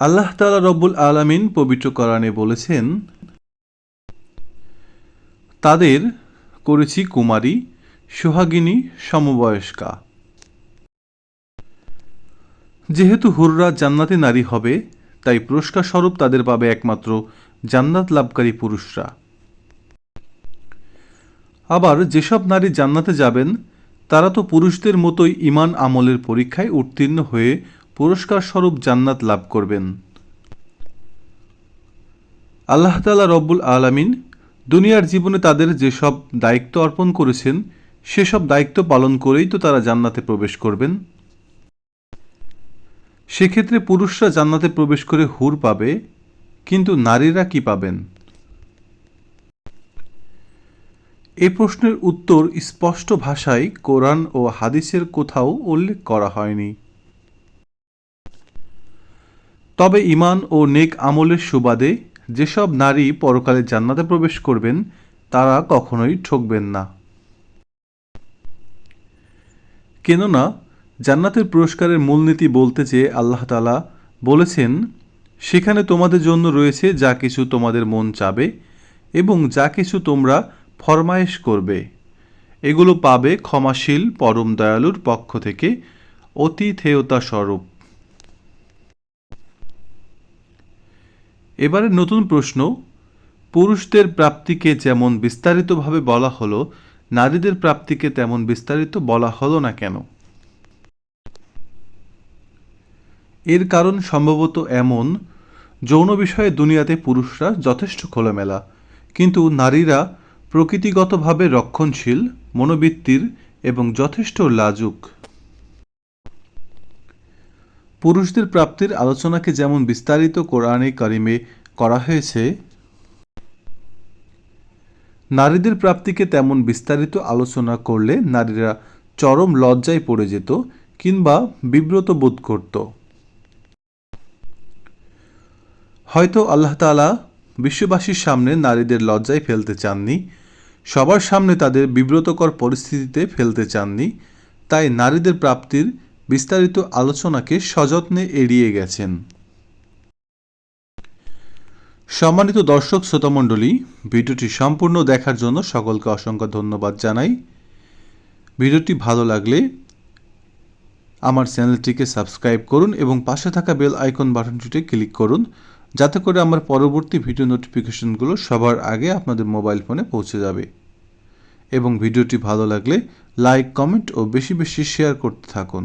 আল্লাহ তালা রব্বুল আলামিন পবিত্র কোরআনে বলেছেন, তাদের করেছি কুমারী, সোহাগিনী, সমবয়স্কা। যেহেতু হুররা জান্নাতি নারী হবে, তাই পুরস্কার স্বরূপ তাদের পাবে একমাত্র জান্নাত লাভকারী পুরুষরা। আবার যেসব নারী জান্নাতে যাবেন, তারা তো পুরুষদের মতোই ইমান আমলের পরীক্ষায় উত্তীর্ণ হয়ে পুরস্কার স্বরূপ জান্নাত লাভ করবেন। আল্লাহ তালা রব্বুল আলামিন দুনিয়ার জীবনে তাদের যেসব দায়িত্ব অর্পণ করেছেন, সেসব দায়িত্ব পালন করেই তো তারা জান্নাতে প্রবেশ করবেন। সেক্ষেত্রে পুরুষরা জান্নাতে প্রবেশ করে হুর পাবে, কিন্তু নারীরা কি পাবেন? এ প্রশ্নের উত্তর স্পষ্ট ভাষায় কোরআন ও হাদিসের কোথাও উল্লেখ করা হয়নি। তবে ইমান ও নেক আমলের সুবাদে যেসব নারী পরকালে জান্নাতে প্রবেশ করবেন, তারা কখনোই ঠকবেন না। কেননা, জান্নাতের পুরস্কারের মূলনীতি বলতে চেয়ে আল্লাহ তালা বলেছেন, সেখানে তোমাদের জন্য রয়েছে যা কিছু তোমাদের মন চাবে এবং যা কিছু তোমরা ফরমায়েশ করবে। এগুলো পাবে ক্ষমাশীল, পরম দয়ালুর পক্ষ থেকে অতিথেয়তা স্বরূপ এবারে নতুন প্রশ্ন, পুরুষদের প্রাপ্তিকে যেমন বিস্তারিতভাবে বলা হলো, নারীদের প্রাপ্তিকে তেমন বিস্তারিত বলা হলো না কেন? এর কারণ সম্ভবত এমন, যৌন বিষয়ে দুনিয়াতে পুরুষরা যথেষ্ট খোলামেলা, কিন্তু নারীরা প্রকৃতিগতভাবে রক্ষণশীল, মনোবৃত্তির এবং যথেষ্ট লাজুক। পুরুষদের প্রাপ্তির আলোচনাকে যেমন বিস্তারিত কোরআনে কারিমে করা হয়েছে, নারীদের প্রাপ্তিকে তেমন বিস্তারিত আলোচনা করলে নারীরা চরম লজ্জায় পড়ে যেত কিংবা বিব্রত বোধ করত। হয়তো আল্লাহ তালা বিশ্ববাসীর সামনে নারীদের লজ্জায় ফেলতে চাননি, সবার সামনে তাদের বিব্রতকর পরিস্থিতিতে ফেলতে চাননি, তাই নারীদের প্রাপ্তির বিস্তারিত আলোচনাকে সযত্নে এড়িয়ে গেছেন। সম্মানিত দর্শক, শ্রোতামণ্ডলী, ভিডিওটি সম্পূর্ণ দেখার জন্য সকলকে অসংখ্য ধন্যবাদ জানাই। ভিডিওটি ভালো লাগলে আমার চ্যানেলটিকে সাবস্ক্রাইব করুন এবং পাশে থাকা বেল আইকন বাটনটিতে ক্লিক করুন, যাতে করে আমার পরবর্তী ভিডিও নোটিফিকেশনগুলো সবার আগে আপনাদের মোবাইল ফোনে পৌঁছে যাবে। এবং ভিডিওটি ভালো লাগলে লাইক, কমেন্ট ও বেশি বেশি শেয়ার করতে থাকুন।